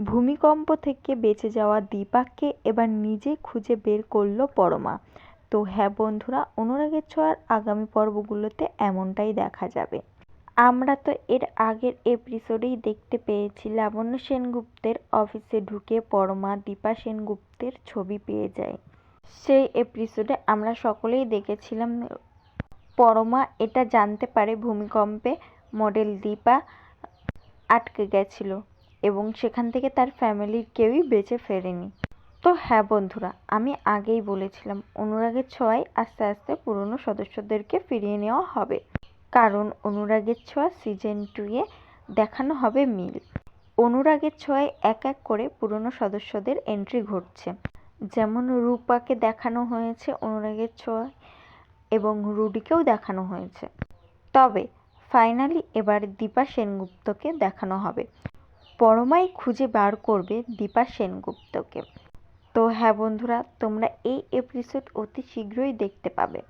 ভূমিকম্প থেকে বেঁচে যাওয়া দীপাকে এবার নিজে খুঁজে বের করল পরমা। তো হ্যাঁ বন্ধুরা, অনুরাগের ছোঁয়ার আগামী পর্বগুলোতে এমনটাই দেখা যাবে। আমরা তো এর আগের এপিসোডেই দেখতে পেয়েছি, লাবণ্য সেনগুপ্তের অফিসে ঢুকে পরমা দীপা সেনগুপ্তের ছবি পেয়ে যায়। সেই এপিসোডে আমরা সকলেই দেখেছিলাম, পরমা এটা জানতে পারে ভূমিকম্পে মডেল দীপা আটকে গেছিল। এবং সেখান থেকে তার ফ্যামিলির কেউই বেঁচে ফেরেনি। তো হ্যাঁ বন্ধুরা, আমি আগেই বলেছিলাম, অনুরাগের ছোঁয়ায় আস্তে আস্তে পুরনো সদস্যদেরকে ফিরিয়ে নেওয়া হবে। কারণ অনুরাগের ছোঁয়া সিজন টুয়ে দেখানো হবে মিল। অনুরাগের ছোঁয়ায় এক এক করে পুরনো সদস্যদের এন্ট্রি ঘটছে। যেমন রূপাকে দেখানো হয়েছে অনুরাগের ছোঁয়ায় এবং রুডিকেও দেখানো হয়েছে। তবে ফাইনালি এবার দীপা সেনগুপ্তকে দেখানো হবে। পরমাই খুঁজে বার করবে দীপা সেনগুপ্তকে। তো হ্যাঁ বন্ধুরা, তোমরা এই এপিসোড অতি শীঘ্রই দেখতে পাবে।